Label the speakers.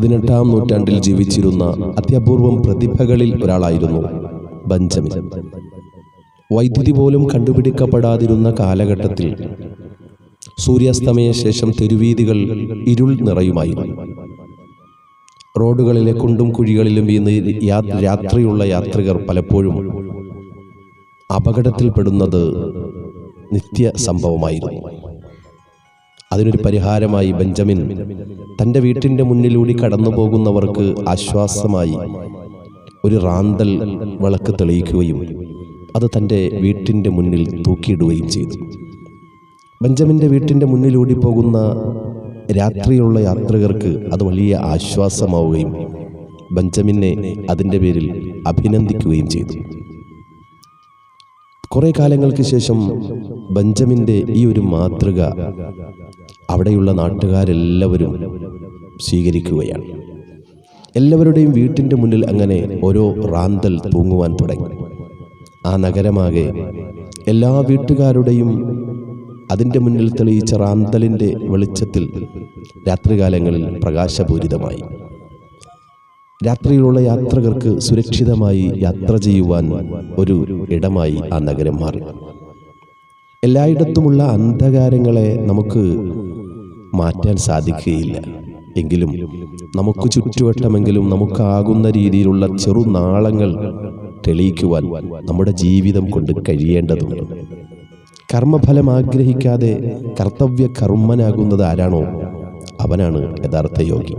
Speaker 1: പതിനെട്ടാം നൂറ്റാണ്ടിൽ ജീവിച്ചിരുന്ന അത്യപൂർവം പ്രതിഭകളിൽ ഒരാളായിരുന്നു ബഞ്ചമിൻ. വൈദ്യുതി പോലും കണ്ടുപിടിക്കപ്പെടാതിരുന്ന കാലഘട്ടത്തിൽ സൂര്യാസ്തമയ ശേഷം തെരുവീതികൾ ഇരുൾ നിറയുമായിരുന്നു റോഡുകളിലെ കുണ്ടും കുഴികളിലും യാ- രാത്രിയുള്ള യാത്രികർ പലപ്പോഴും അപകടത്തിൽപ്പെടുന്നത് നിത്യ സംഭവമായിരുന്നു അതിനൊരു പരിഹാരമായി ബെഞ്ചമിൻ തന്റെ വീട്ടിന്റെ മുന്നിലൂടെ കടന്നു പോകുന്നവർക്ക് ആശ്വാസമായി ഒരു റാന്തൽ വിളക്ക് തെളിയിക്കുകയും അത് തന്റെ വീട്ടിന്റെ മുന്നിൽ തൂക്കിയിടുകയും ചെയ്തു. ബെഞ്ചമിന്റെ വീട്ടിന്റെ മുന്നിലൂടി പോകുന്ന രാത്രിയുള്ള യാത്രികർക്ക് അത് വലിയ ആശ്വാസമാവുകയും ബെഞ്ചമിനെ അതിന്റെ പേരിൽ അഭിനന്ദിക്കുകയും ചെയ്തു. കുറേ കാലങ്ങൾക്ക് ശേഷം ബെഞ്ചമിന്റെ ഈ ഒരു മാതൃക അവിടെയുള്ള നാട്ടുകാരെല്ലാവരും സ്വീകരിക്കുകയാണ്. എല്ലാവരുടെയും വീട്ടിന്റെ മുന്നിൽ അങ്ങനെ ഓരോ റാന്തൽ തൂങ്ങുവാൻ തുടങ്ങി. ആ നഗരമാകെ എല്ലാ വീട്ടുകാരുടെയും അതിന്റെ മുന്നിൽ തെളിയിച്ച റാന്തലിന്റെ വെളിച്ചത്തിൽ രാത്രികാലങ്ങളിൽ പ്രകാശപൂരിതമായി. രാത്രിയിലുള്ള യാത്രികർക്ക് സുരക്ഷിതമായി യാത്ര ചെയ്യുവാൻ ഒരു ഇടമായി ആ നഗരം മാറി. എല്ലായിടത്തുമുള്ള അന്ധകാരങ്ങളെ നമുക്ക് മാറ്റാൻ സാധിക്കുകയില്ല. എങ്കിലും നമുക്ക് ചുറ്റുവട്ടമെങ്കിലും നമുക്കാകുന്ന രീതിയിലുള്ള ചെറുനാളങ്ങൾ തെളിയിക്കുവാൻ നമ്മുടെ ജീവിതം കൊണ്ട് കഴിയേണ്ടതുണ്ട്. കർമ്മഫലം ആഗ്രഹിക്കാതെ കർത്തവ്യ കർമ്മനാകുന്നത് ആരാണോ? അവനാണ് യഥാർത്ഥ യോഗി.